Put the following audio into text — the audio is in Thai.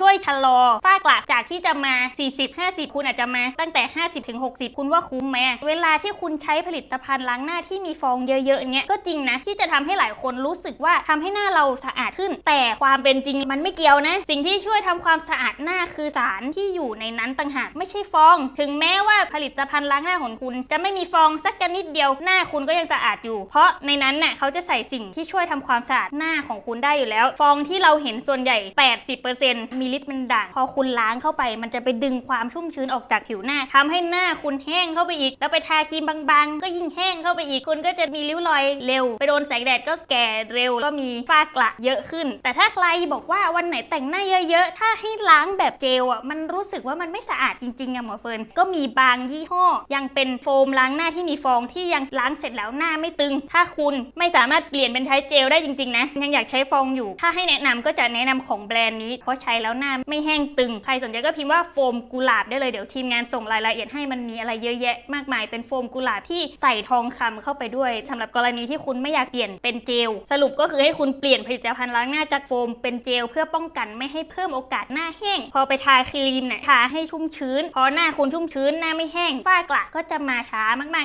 ช่วยชะลอฝ้ากระจากที่จะมา 40 50 คุณอาจจะมาตั้งแต่ 50ถึง60 คุณว่าคุ้มไหมเวลาที่คุณใช้ผลิตภัณฑ์ล้างหน้าที่มีฟองเยอะๆเนี้ยก็จริงนะ ที่จะทำให้หลายคนรู้สึกว่าทำให้หน้าเราสะอาดขึ้น แต่ความเป็นจริงมันไม่เกี่ยวนะ สิ่งที่ช่วยทำความสะอาดหน้าคือสารที่อยู่ในนั้นต่างหากไม่ใช่ฟอง ถึงแม้ว่าผลิตภัณฑ์ล้างหน้าของคุณ จะไม่มีฟองสักกันนิดเดียวหน้าคุณก็ยังสะอาดอยู่ เพราะในนั้นน่ะเขาจะใส่สิ่งที่ช่วยทำความสะอาดหน้าของคุณได้อยู่แล้ว ฟองที่เราเห็นส่วนใหญ่ 80%มีฤทธิ์เป็นด่าง พอคุณล้างเข้าไป มันจะไปดึงความชุ่มชื้นออกจากผิวหน้าทำให้หน้าคุณแห้งเข้าไปอีก แล้วไปทาครีมบางๆ ก็ยิ่งแห้งเข้าไปอีก คุณก็จะมีริ้วรอยเร็ว ไปโดนแสงแดดก็แก่เร็ว ก็มีฝ้ากระเยอะขึ้น แต่ถ้าใครบอกว่าวันไหนแต่งหน้าเยอะๆ ถ้าให้ล้างแบบเจลอะ มันรู้สึกว่ามันไม่สะอาดจริงๆอะหมอเฟิร์น ก็มีบางยี่ห้อ ยังเป็นโฟมล้างหน้าที่มีฟองที่ยังล้างเสร็จแล้วหน้าไม่ตึง ถ้าคุณไม่สามารถเปลี่ยนเป็นใช้เจลได้จริงๆนะ ยังอยากใช้ฟองอยู่ ถ้าให้แนะนำก็จะแนะนำของแบรนด์นี้ เพราะใช้แล้วหน้าไม่แห้งตึง ใครสนใจก็พิมพ์ว่าโฟมกุหลาบได้เลยเดี๋ยวทีมงานส่งรายละเอียดให้มันมีอะไรเยอะแยะมากมายเป็นโฟมกุหลาบที่ใส่ทองคำเข้าไปด้วยสำหรับกรณีที่คุณไม่อยากเปลี่ยนเป็นเจล สรุปก็คือให้คุณเปลี่ยนผลิตภัณฑ์ล้างหน้าจากโฟมเป็นเจลเพื่อป้องกันไม่ให้เพิ่มโอกาสหน้าแห้ง พอไปทาครีมเนี่ยทาให้ชุ่มชื้น พอหน้าคุณชุ่มชื้นหน้าไม่แห้งฝ้ากระก็จะมาช้ามากๆ